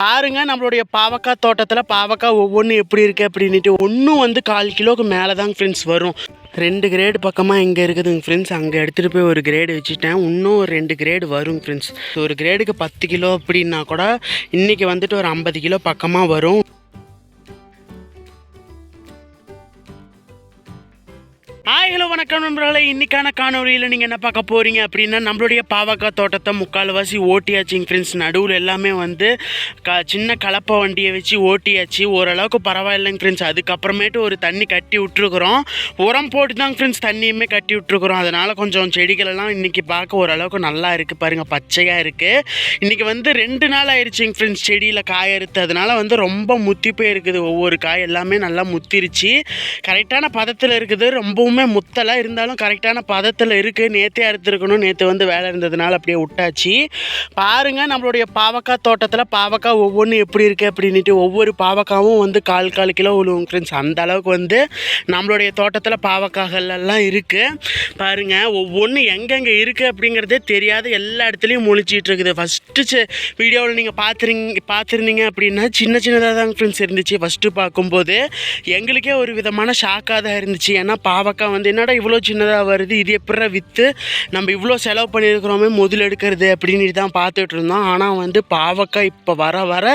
பாருங்க நம்மளுடைய பாவக்காய் தோட்டத்தில் பாவக்காய் ஒவ்வொன்றும் எப்படி இருக்குது அப்படின்ட்டு ஒன்றும் வந்து கால் கிலோவுக்கு மேலே தாங்க ஃப்ரெண்ட்ஸ் வரும். ரெண்டு கிரேடு பக்கமாக இங்கே இருக்குதுங்க ஃப்ரெண்ட்ஸ் அங்கே எடுத்துகிட்டு போய் ஒரு கிரேடு வச்சுட்டேன். இன்னும் ஒரு ரெண்டு கிரேடு வரும் ஃப்ரெண்ட்ஸ் ஒரு கிரேடுக்கு பத்து கிலோ அப்படின்னா கூட இன்றைக்கி வந்துட்டு ஒரு ஐம்பது கிலோ பக்கமாக வரும். ஹாய் ஹலோ வணக்கம் நண்பர்களே. இன்னைக்கான காணொலியில் நீங்கள் என்ன பார்க்க போகிறீங்க அப்படின்னா நம்மளுடைய பாவக்காய் தோட்டத்தை முக்கால்வாசி ஓட்டியாச்சுங்க ஃப்ரெண்ட்ஸ் நடுவில் எல்லாமே வந்து க சின்ன கலப்பை வண்டியை வச்சு ஓட்டியாச்சு. ஓரளவுக்கு பரவாயில்லைங்க ஃப்ரெண்ட்ஸ் அதுக்கப்புறமேட்டு ஒரு தண்ணி கட்டி விட்ருக்குறோம் உரம் போட்டு தாங்க ஃப்ரெண்ட்ஸ் தண்ணியுமே கட்டி விட்ருக்குறோம் அதனால் கொஞ்சம் செடிகளெல்லாம் இன்றைக்கி பார்க்க ஓரளவுக்கு நல்லா இருக்குது பாருங்கள் பச்சையாக இருக்குது இன்றைக்கி வந்து ரெண்டு நாள் ஆயிடுச்சுங்க ஃப்ரெண்ட்ஸ் செடியில் காய அறுத்து அதனால் வந்து ரொம்ப முத்தி போயிருக்குது ஒவ்வொரு காய் எல்லாமே நல்லா முத்திருச்சு. கரெக்டான பதத்தில் இருக்குது. ரொம்பவுமே முத்தலை இருந்தாலும் கரெக்டான பதத்தில் இருக்குது நேற்றே அறுத்துருக்கணும். நேற்று வந்து வேலை இருந்ததுனால அப்படியே விட்டாச்சு. பாருங்கள் நம்மளுடைய பாவக்காய் தோட்டத்தில் பாவக்காய் ஒவ்வொன்றும் எப்படி இருக்குது அப்படின்ட்டு ஒவ்வொரு பாவக்காவும் வந்து கால் கால் கிலோ விழுவும் ஃப்ரெண்ட்ஸ் அந்த அளவுக்கு வந்து நம்மளுடைய தோட்டத்தில் பாவக்காய்கள்லாம் இருக்குது பாருங்கள் ஒவ்வொன்றும் எங்கெங்கே இருக்குது அப்படிங்கிறதே தெரியாத எல்லா இடத்துலையும் முழிச்சிட்டு இருக்குது. ஃபஸ்ட்டு வீடியோவில் நீங்கள் பார்த்துருங்க பார்த்துருந்தீங்க அப்படின்னா சின்ன சின்னதாக தான் ஃப்ரெண்ட்ஸ் இருந்துச்சு. ஃபஸ்ட்டு பார்க்கும்போது எங்களுக்கே ஒரு விதமான ஷாக்காக தான் இருந்துச்சு. ஏன்னா பாவக்காய் வந்து என்னடா இவ்வளோ சின்னதாக வருது இது எப்படா விற்று நம்ம இவ்வளோ செலவு பண்ணியிருக்கிறோமே முதல் எடுக்கிறது அப்படின்னு தான் பார்த்துட்டு இருந்தோம். ஆனால் வந்து பாவக்காய் இப்போ வர வர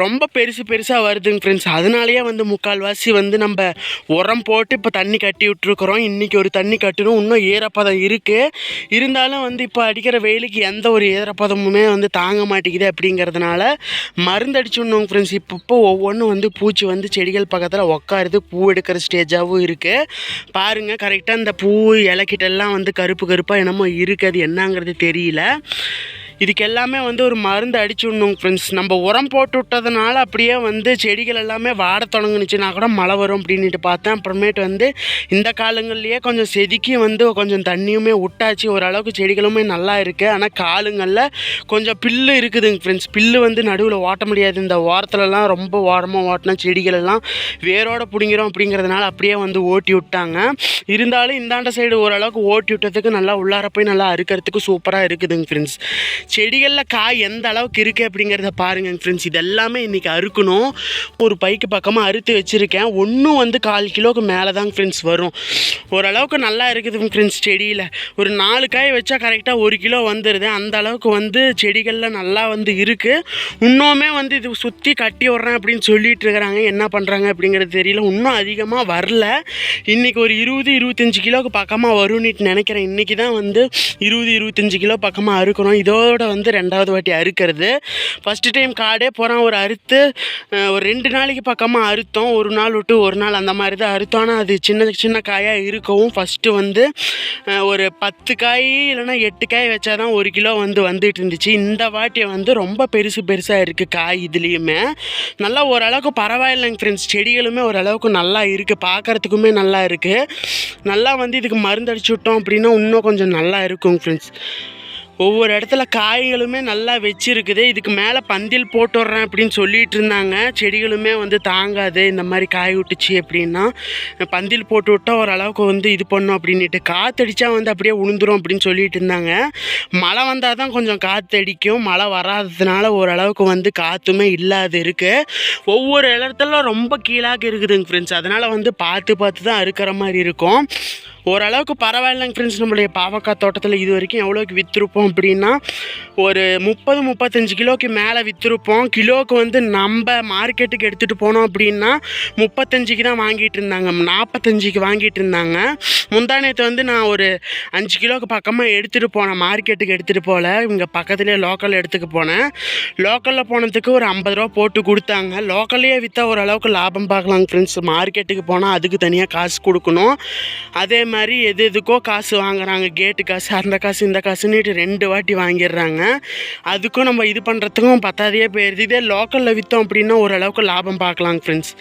ரொம்ப பெருசு பெருசாக வருதுங்க ஃப்ரெண்ட்ஸ் அதனாலேயே வந்து முக்கால்வாசி வந்து நம்ம உரம் போட்டு இப்போ தண்ணி கட்டி விட்டுருக்குறோம். இன்றைக்கி ஒரு தண்ணி கட்டணும் இன்னும் ஈரப்பதம் இருக்குது இருந்தாலும் வந்து இப்போ அடிக்கிற வெயிலுக்கு எந்த ஒரு ஈரப்பதமுமே வந்து தாங்க மாட்டேங்குது அப்படிங்கிறதுனால மருந்து அடிச்சுடணும் ஃப்ரெண்ட்ஸ் இப்போ இப்போ ஒவ்வொன்றும் வந்து பூச்சி வந்து செடிகள் பக்கத்தில் உட்காருது பூ எடுக்கிற ஸ்டேஜாகவும் இருக்குது பாரு பாருங்கள் கரெக்டாக இந்த பூ இலக்கிட்டெல்லாம் வந்து கருப்பு கருப்பாக என்னமோ இருக்குது அது என்னங்கிறது தெரியல. இதுக்கு எல்லாமே வந்து ஒரு மருந்து அடிச்சு விடணும் ஃப்ரெண்ட்ஸ் நம்ம உரம் போட்டு விட்டதுனால அப்படியே வந்து செடிகள் எல்லாமே வாட தொடங்குனுச்சுன்னா கூட மழை வரும் அப்படின்ட்டு பார்த்தேன். அப்புறமேட்டு வந்து இந்த காலங்கள்லேயே கொஞ்சம் செதுக்கி வந்து கொஞ்சம் தண்ணியுமே விட்டாச்சு. ஓரளவுக்கு செடிகளுமே நல்லா இருக்குது ஆனால் காலுங்களில் கொஞ்சம் பில்லு இருக்குதுங்க ஃப்ரெண்ட்ஸ் பில்லு வந்து நடுவில் ஓட்ட முடியாது. இந்த ஓரத்துலலாம் ரொம்ப ஓரமாக ஓட்டினா செடிகள் எல்லாம் வேரோட பிடிங்கிறோம் அப்படிங்கிறதுனால அப்படியே வந்து ஓட்டி விட்டாங்க. இருந்தாலும் இந்தாண்ட சைடு ஓரளவுக்கு ஓட்டி விட்டதுக்கு நல்லா உள்ளார போய் நல்லா அறுக்கிறதுக்கு சூப்பராக இருக்குதுங்க ஃப்ரெண்ட்ஸ் செடிகளில் காய் எந்த அளவுக்கு இருக்குது அப்படிங்கிறத பாருங்க ஃப்ரெண்ட்ஸ் இது எல்லாமே இன்றைக்கி அறுக்கணும். ஒரு பைக்கு பக்கமாக அறுத்து வச்சுருக்கேன். ஒன்றும் வந்து கால் கிலோவுக்கு மேலே தான் ஃப்ரெண்ட்ஸ் வரும். ஓரளவுக்கு நல்லா இருக்குது ஃப்ரெண்ட்ஸ் செடியில். ஒரு நாலு காய் வச்சா கரெக்டாக ஒரு கிலோ வந்துடுது அந்த அளவுக்கு வந்து செடிகளில் நல்லா வந்து இருக்குது இன்னுமே வந்து இது சுற்றி கட்டி விட்றேன் அப்படின்னு சொல்லிட்டு இருக்கிறாங்க. என்ன பண்ணுறாங்க அப்படிங்கிறது தெரியல. இன்னும் அதிகமாக வரல. இன்றைக்கி ஒரு இருபது இருபத்தஞ்சி கிலோவுக்கு பக்கமாக வரும்னுட்டு நினைக்கிறேன். இன்றைக்கி தான் வந்து இருபது இருபத்தஞ்சி கிலோ பக்கமாக அறுக்கிறோம் இதோட வந்து ரெண்டாவது வாட்டி அறுக்கிறது. ஃபஸ்ட்டு டைம் காடே போகிறோம் ஒரு அறுத்து ஒரு ரெண்டு நாளைக்கு பக்கமாக அறுத்தோம். ஒரு நாள் விட்டு ஒரு நாள் அந்த மாதிரி தான் அறுத்தோம். ஆனால் அது சின்ன சின்ன காயாக இருக்கவும் ஃபஸ்ட்டு வந்து ஒரு பத்து காய் இல்லைன்னா எட்டு காய் வச்சா தான் ஒரு கிலோ வந்து வந்துட்டு இருந்துச்சு. இந்த வாட்டி வந்து ரொம்ப பெருசு பெருசாக இருக்குது காய் இதுலேயுமே. நல்லா ஓரளவுக்கு பரவாயில்லைங்க ஃப்ரெண்ட்ஸ் செடிகளுமே ஓரளவுக்கு நல்லா இருக்குது பார்க்குறதுக்குமே நல்லா இருக்குது நல்லா வந்து இதுக்கு மருந்து அடிச்சு விட்டோம் அப்படின்னா இன்னும் கொஞ்சம் நல்லா இருக்குங்க ஃப்ரெண்ட்ஸ் ஒவ்வொரு இடத்துல காய்களுமே நல்லா வச்சிருக்குது இதுக்கு மேலே பந்தில் போட்டு விட்றேன் அப்படின்னு சொல்லிட்டு இருந்தாங்க. செடிகளுமே வந்து தாங்காது இந்த மாதிரி காய் விட்டுச்சு அப்படின்னா பந்தில் போட்டு விட்டால் ஓரளவுக்கு வந்து இது பண்ணும் அப்படின்ட்டு காற்றடிச்சா வந்து அப்படியே உளுந்துரும் அப்படின்னு சொல்லிட்டு இருந்தாங்க. மழை வந்தால் தான் கொஞ்சம் காற்றடிக்கும் மழை வராததுனால ஓரளவுக்கு வந்து காற்றுமே இல்லாது இருக்குது ஒவ்வொரு இடத்துல ரொம்ப கீழாக இருக்குதுங்க ஃப்ரெண்ட்ஸ் அதனால் வந்து பார்த்து பார்த்து தான் அறுக்கிற மாதிரி இருக்கும். ஓரளவுக்கு பரவாயில்லைங்க ஃப்ரெண்ட்ஸ் நம்மளுடைய பாவக்காய் தோட்டத்தில் இது வரைக்கும் எவ்வளோக்கு விற்றுருப்போம் அப்படின்னா ஒரு முப்பது முப்பத்தஞ்சு கிலோக்கு மேலே விற்றுருப்போம் கிலோவுக்கு வந்து நம்ம மார்க்கெட்டுக்கு எடுத்துகிட்டு போனோம் அப்படின்னா முப்பத்தஞ்சுக்கு தான் வாங்கிட்டு இருந்தாங்க. நாற்பத்தஞ்சுக்கு வாங்கிட்டு இருந்தாங்க. முந்தானத்தை வந்து நான் ஒரு அஞ்சு கிலோக்கு பக்கமாக எடுத்துகிட்டு போனேன் மார்க்கெட்டுக்கு எடுத்துகிட்டு போகல இங்கே பக்கத்துலேயே லோக்கல் எடுத்துக்க போனேன். லோக்கலில் போனதுக்கு ஒரு ஐம்பது ரூபா போட்டு கொடுத்தாங்க. லோக்கல்லையே விற்றா ஓரளவுக்கு லாபம் பார்க்கலாங்க ஃப்ரெண்ட்ஸ் மார்க்கெட்டுக்கு போனால் அதுக்கு தனியாக காசு கொடுக்கணும். அதே மாதிரி எது எதுக்கோ காசு வாங்குறாங்க. கேட்டு காசு அந்த காசு இந்த காசுன்னுட்டு ரெண்டு வாட்டி வாங்கிடுறாங்க. அதுக்கும் நம்ம இது பண்ணுறதுக்கும் பத்தாதையே போயிடுது இதே லோக்கலில் விற்றோம் அப்படின்னா ஓரளவுக்கு லாபம் பார்க்கலாங்க ஃப்ரெண்ட்ஸ்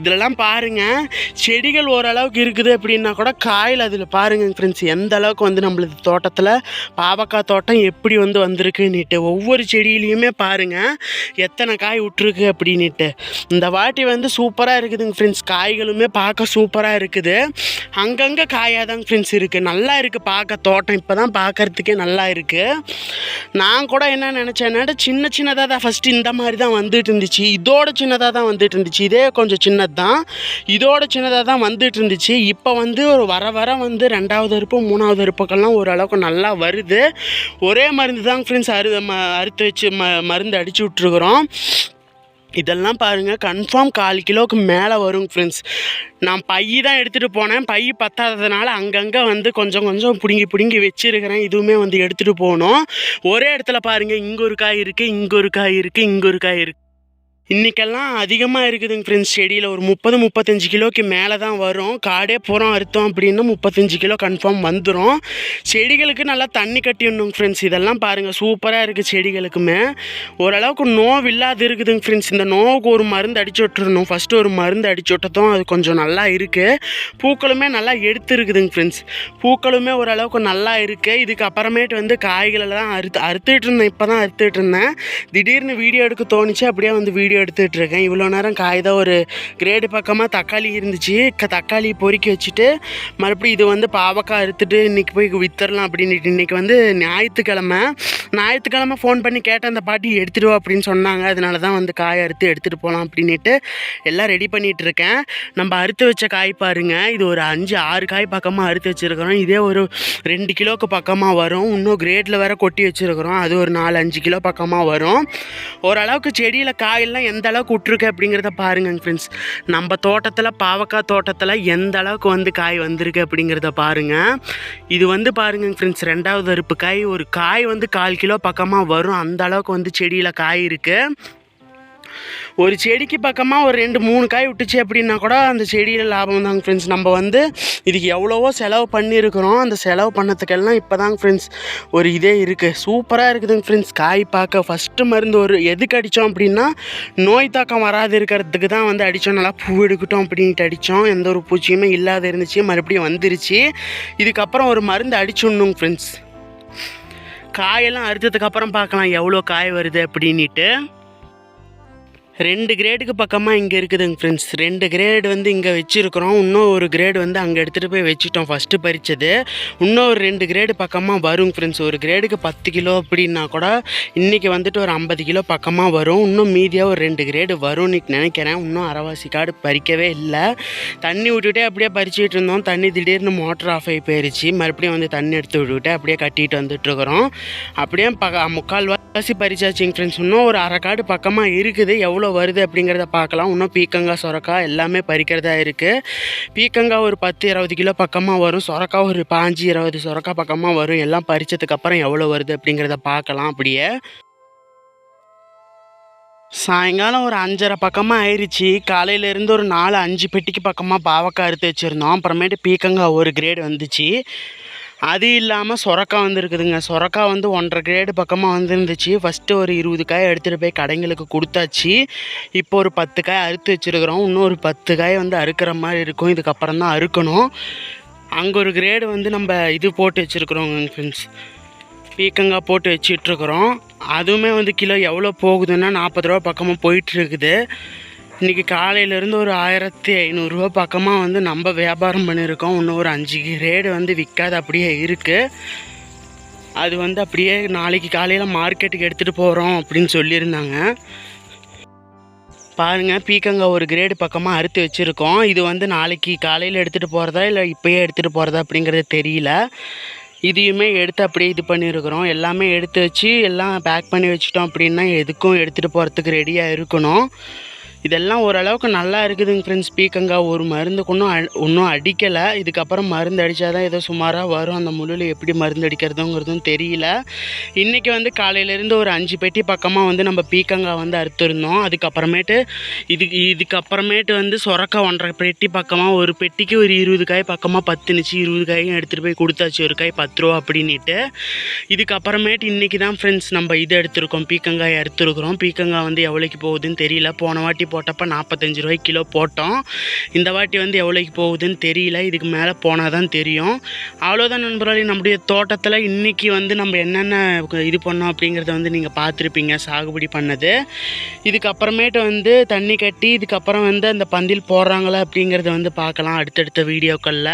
இதிலலாம் பாருங்கள் செடிகள் ஓரளவுக்கு இருக்குது அப்படின்னா கூட காயில் அதில் பாருங்க ஃப்ரெண்ட்ஸ் எந்த அளவுக்கு வந்து நம்மளது தோட்டத்தில் பாவக்காய் தோட்டம் எப்படி வந்து வந்திருக்குன்னுட்டு. ஒவ்வொரு செடியிலையுமே பாருங்கள் எத்தனை காய் விட்டுருக்கு அப்படின்ட்டு இந்த வாட்டி வந்து சூப்பராக இருக்குதுங்க ஃப்ரெண்ட்ஸ் காய்களுமே பார்க்க சூப்பராக இருக்குது. அங்கங்கே காய் காயாக தான் ஃப்ரெண்ட்ஸ் இருக்குது நல்லா இருக்குது பார்க்க. தோட்டம் இப்போ தான் பார்க்கறதுக்கே நல்லா இருக்குது நான் கூட என்ன நினச்சேன்னா சின்ன சின்னதாக தான் ஃபஸ்ட்டு இந்த மாதிரி தான் வந்துட்டு இருந்துச்சு. இதோட சின்னதாக தான் வந்துட்டு இருந்துச்சு. இதே கொஞ்சம் சின்னது தான் இதோட சின்னதாக தான் வந்துட்டு இருந்துச்சு. இப்போ வந்து ஒரு வர வர வந்து ரெண்டாவது அறுப்பு மூணாவது அறுப்புக்கெல்லாம் ஓரளவுக்கு நல்லா வருது. ஒரே மருந்து தான் ஃப்ரெண்ட்ஸ் அறு அறுத்து வச்சு ம மருந்து அடிச்சு விட்ருக்குறோம் இதெல்லாம் பாருங்கள் கன்ஃபார்ம் கால் கிலோவுக்கு மேலே வரும் ஃப்ரெண்ட்ஸ் நான் பை தான் எடுத்துகிட்டு போனேன். பை பத்தாததுனால அங்கங்கே வந்து கொஞ்சம் கொஞ்சம் பிடுங்கி பிடுங்கி வச்சிருக்கிறேன். இதுவுமே வந்து எடுத்துகிட்டு போகணும். ஒரே இடத்துல பாருங்கள் இங்கே ஒரு காய் இருக்குது இங்கே ஒரு காய் இருக்குது இங்கே ஒரு காய் இருக்குது இன்றைக்கெல்லாம் அதிகமாக இருக்குதுங்க ஃப்ரெண்ட்ஸ் செடியில். ஒரு முப்பது முப்பத்தஞ்சு கிலோக்கு மேலே தான் வரும். காடே புறம் அறுத்தோம் அப்படின்னா முப்பத்தஞ்சு கிலோ கன்ஃபார்ம் வந்துடும் செடிகளுக்கு நல்லா தண்ணி கட்டிடணுங்க ஃப்ரெண்ட்ஸ் இதெல்லாம் பாருங்கள் சூப்பராக இருக்குது செடிகளுக்குமே. ஓரளவுக்கு நோவு இல்லாது இருக்குதுங்க ஃப்ரெண்ட்ஸ் இந்த நோவுக்கு ஒரு மருந்து அடிச்சு விட்டுறணும். ஃபஸ்ட்டு ஒரு மருந்து அடிச்சு விட்டதும் அது கொஞ்சம் நல்லா இருக்குது பூக்களுமே நல்லா எடுத்து இருக்குதுங்க ஃப்ரெண்ட்ஸ் பூக்களுமே ஓரளவுக்கு நல்லா இருக்குது இதுக்கு அப்புறமேட்டு வந்து காய்களை தான் அறுத்து அறுத்துட்டு இருந்தேன். இப்போ தான் அறுத்துட்டு இருந்தேன். திடீர்னு வீடியோ எடுக்க தோணுச்சு. அப்படியே வந்து வீடியோ எடுத்துகிட்டு இருக்கேன். இவ்வளோ நேரம் காய் தான் ஒரு கிரேடு பக்கமாக தக்காளி இருந்துச்சு. க தக்காளி பொறுக்கி வச்சுட்டு மறுபடியும் இது வந்து பாவக்காய் அறுத்துட்டு இன்றைக்கி போய் வித்தரலாம் அப்படின்ட்டு இன்றைக்கி வந்து ஞாயிற்றுக்கிழமை. ஞாயிற்றுக்கிழமை ஃபோன் பண்ணி கேட்டேன் அந்த பாட்டி எடுத்துகிட்டு வா அப்படின்னு சொன்னாங்க. அதனால தான் வந்து காய் அறுத்து எடுத்துகிட்டு போகலாம் அப்படின்ட்டு எல்லாம் ரெடி பண்ணிகிட்ருக்கேன் நம்ம அறுத்து வச்ச காய் பாருங்க. இது ஒரு அஞ்சு ஆறு காய் பக்கமாக அறுத்து வச்சுருக்கிறோம். இதே ஒரு ரெண்டு கிலோக்கு பக்கமாக வரும். இன்னும் கிரேட்டில் வேறு கொட்டி வச்சுருக்கிறோம். அது ஒரு நாலு அஞ்சு கிலோ பக்கமாக வரும். ஓரளவுக்கு செடியில் காயெல்லாம் எந்த அளவுக்கு விட்ருக்கு அப்படிங்கிறத பாருங்க ஃப்ரெண்ட்ஸ் நம்ம தோட்டத்தில் பாவக்காய் தோட்டத்தில் எந்த அளவுக்கு வந்து காய் வந்திருக்கு அப்படிங்கிறத பாருங்கள் இது வந்து பாருங்க ஃப்ரெண்ட்ஸ் ரெண்டாவது அறுப்பு காய். ஒரு காய் வந்து கால் கிலோ பக்கமாக வரும். அந்த அளவுக்கு வந்து செடியில் காய் இருக்குது ஒரு செடிக்கு பக்கமாக ஒரு ரெண்டு மூணு காய் விட்டுச்சு அப்படின்னா கூட அந்த செடியில் லாபம் தாங்க ஃப்ரெண்ட்ஸ் நம்ம வந்து இதுக்கு எவ்வளவோ செலவு பண்ணியிருக்கிறோம். அந்த செலவு பண்ணதுக்கெல்லாம் இப்போ தாங்க ஃப்ரெண்ட்ஸ் ஒரு இதே இருக்குது சூப்பராக இருக்குதுங்க ஃப்ரெண்ட்ஸ் காய் பார்க்க ஃபஸ்ட்டு மருந்து ஒரு எதுக்கு அடித்தோம் அப்படின்னா நோய் தாக்கம் வராது இருக்கிறதுக்கு தான் வந்து அடித்தோம் நல்லா பூ எடுக்கட்டும் அப்படின்ட்டு அடித்தோம் எந்த ஒரு பூச்சியுமே இல்லாத இருந்துச்சு. மறுபடியும் வந்துருச்சு. இதுக்கப்புறம் ஒரு மருந்து அடிச்சுடணுங்க ஃப்ரெண்ட்ஸ் காயெல்லாம் அறுத்ததுக்கப்புறம் பார்க்கலாம். எவ்வளோ காய் வருது அப்படின்ட்டு ரெண்டு கிரேடுக்கு பக்கமாக இங்கே இருக்குதுங்க ஃப்ரெண்ட்ஸ் ரெண்டு கிரேடு வந்து இங்கே வச்சுருக்குறோம். இன்னும் ஒரு கிரேடு வந்து அங்கே எடுத்துகிட்டு போய் வச்சுட்டோம் ஃபஸ்ட்டு பறித்தது இன்னும் ஒரு ரெண்டு கிரேடு பக்கமாக வருங்க ஃப்ரெண்ட்ஸ் ஒரு கிரேடுக்கு பத்து கிலோ அப்படின்னா கூட இன்றைக்கி வந்துட்டு ஒரு ஐம்பது கிலோ பக்கமாக வரும். இன்னும் மீதியாக ஒரு ரெண்டு கிரேடு வரும்னு நினைக்கிறேன். இன்னும் அரைவாசி காடு பறிக்கவே இல்லை. தண்ணி விட்டுட்டே அப்படியே பறிச்சுட்டு இருந்தோம். தண்ணி திடீர்னு மோட்டர் ஆஃப் ஆகி போயிருச்சு. மறுபடியும் வந்து தண்ணி எடுத்து விட்டுவிட்டு அப்படியே கட்டிட்டு வந்துட்டுருக்குறோம் அப்படியே ப முக்கால் வாசி பறிச்சாச்சுங்க ஃப்ரெண்ட்ஸ் இன்னும் ஒரு அரை காடு பக்கமாக இருக்குது. எவ்வளோ வருது அப்படிங்கிறத பார்க்கலாம். இன்னும் பீக்கங்காய் சொரக்காய் எல்லாமே பறிக்கிறதா இருக்குது பீக்கங்காய் ஒரு பத்து இருபது கிலோ பக்கமாக வரும். சொரக்காய் ஒரு பாஞ்சு இருபது சொரக்காய் பக்கமாக வரும். எல்லாம் பறித்ததுக்கப்புறம் எவ்வளோ வருது அப்படிங்கிறத பார்க்கலாம் அப்படியே. சாயங்காலம் ஒரு அஞ்சரை பக்கமாக ஆயிடுச்சு காலையிலேருந்து ஒரு நாலு அஞ்சு பெட்டிக்கு பக்கமாக பாவக்காய் அறுத்து வச்சுருந்தோம். அப்புறமேட்டு பீக்கங்காய் ஒரு கிரேடு வந்துச்சு. அது இல்லாமல் சொரக்காய் வந்துருக்குதுங்க. சொரக்காய் வந்து ஒன்றரை கிரேடு பக்கமாக வந்துருந்துச்சு. ஃபஸ்ட்டு ஒரு இருபது காய் எடுத்துகிட்டு போய் கடைங்களுக்கு கொடுத்தாச்சு. இப்போ ஒரு பத்து காய் அறுத்து வச்சுருக்குறோம். இன்னும் ஒரு பத்து காய் வந்து அறுக்கிற மாதிரி இருக்கும். இதுக்கப்புறம் தான் அறுக்கணும். அங்கே ஒரு கிரேடு வந்து நம்ம இது போட்டு வச்சுருக்குறோங்க ஃப்ரெண்ட்ஸ் பீக்கங்காய் போட்டு வச்சிட்ருக்குறோம் அதுவுமே வந்து கிலோ எவ்வளோ போகுதுன்னா நாற்பது ரூபா பக்கமாக போயிட்டுருக்குது இன்றைக்கி காலையிலேருந்து ஒரு ஆயிரத்தி ஐநூறுரூவா பக்கமாக வந்து நம்ம வியாபாரம் பண்ணியிருக்கோம். இன்னும் ஒரு அஞ்சு கிரேடு வந்து விற்காது அப்படியே இருக்குது அது வந்து அப்படியே நாளைக்கு காலையில் மார்க்கெட்டுக்கு எடுத்துகிட்டு போகிறோம் அப்படின்னு சொல்லியிருந்தாங்க. பாருங்கள் பீக்கங்காய் ஒரு கிரேடு பக்கமாக அறுத்து வச்சுருக்கோம். இது வந்து நாளைக்கு காலையில் எடுத்துகிட்டு போகிறதா இல்லை இப்போயே எடுத்துகிட்டு போகிறதா அப்படிங்கிறது தெரியல. இதையுமே எடுத்து அப்படியே இது பண்ணியிருக்கிறோம். எல்லாமே எடுத்து வச்சு எல்லாம் பேக் பண்ணி வச்சுட்டோம் அப்படின்னா எதுக்கும் எடுத்துகிட்டு போகிறதுக்கு ரெடியாக இருக்கணும். இதெல்லாம் ஓரளவுக்கு நல்லா இருக்குதுங்க ஃப்ரெண்ட்ஸ் பீக்கங்காய் ஒரு மருந்துக்கு ஒன்றும் அ ஒன்றும் அடிக்கலை. இதுக்கப்புறம் மருந்து அடித்தா தான் ஏதோ சுமாராக வரும். அந்த முள்ளில் எப்படி மருந்து அடிக்கிறதுங்கிறதும் தெரியல. இன்றைக்கி வந்து காலையிலேருந்து ஒரு அஞ்சு பெட்டி பக்கமாக வந்து நம்ம பீக்கங்காய் வந்து அறுத்துருந்தோம். அதுக்கப்புறமேட்டு இதுக்கு இதுக்கப்புறமேட்டு வந்து சொரக்காய் ஒன்றரை பெட்டி பக்கமாக ஒரு பெட்டிக்கு ஒரு இருபது காய் பக்கமாக பத்துனுச்சு இருபது காயும் எடுத்துகிட்டு போய் கொடுத்தாச்சு. ஒரு காய் பத்து ரூபா அப்படின்ட்டு இதுக்கப்புறமேட்டு இன்றைக்கி தான் ஃப்ரெண்ட்ஸ் நம்ம இது எடுத்திருக்கோம். பீக்கங்காய் அறுத்துருக்குறோம். பீக்கங்காய் வந்து எவ்வளோக்கு போகுதுன்னு தெரியல. போன வாட்டி போட்டப்போ நாற்பத்தஞ்சு ரூபாய்க்கு கிலோ போட்டோம். இந்த வாட்டி வந்து எவ்வளோக்கு போகுதுன்னு தெரியல. இதுக்கு மேலே போனால் தான் தெரியும். அவ்வளோதான் நண்பர்களே நம்முடைய தோட்டத்தில் இன்றைக்கி வந்து நம்ம என்னென்ன இது பண்ணோம் அப்படிங்கிறத வந்து நீங்கள் பார்த்துருப்பீங்க சாகுபடி பண்ணது. இதுக்கப்புறமேட்டு வந்து தண்ணி கட்டி இதுக்கப்புறம் வந்து அந்த பந்தில் போடுறாங்களா அப்படிங்கிறத வந்து பார்க்கலாம் அடுத்தடுத்த வீடியோக்களில்.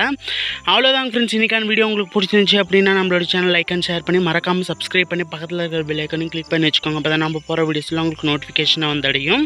அவ்வளோதான் ஃப்ரெண்ட்ஸ் இன்றைக்கான வீடியோ உங்களுக்கு பிடிச்சிருந்துச்சி அப்படின்னா நம்மளோட சேனல் லைக் அண்ட் ஷேர் பண்ணி மறக்காமல் சப்ஸ்கிரைப் பண்ணி பக்கத்தில் இருக்கிற பெல் ஐக்கனையும் கிளிக் பண்ணி வச்சுக்கோங்க. அப்போ தான் நம்ம போகிற வீடியோஸ்லாம் உங்களுக்கு நோட்டிஃபிகேஷனாக வந்தடையும்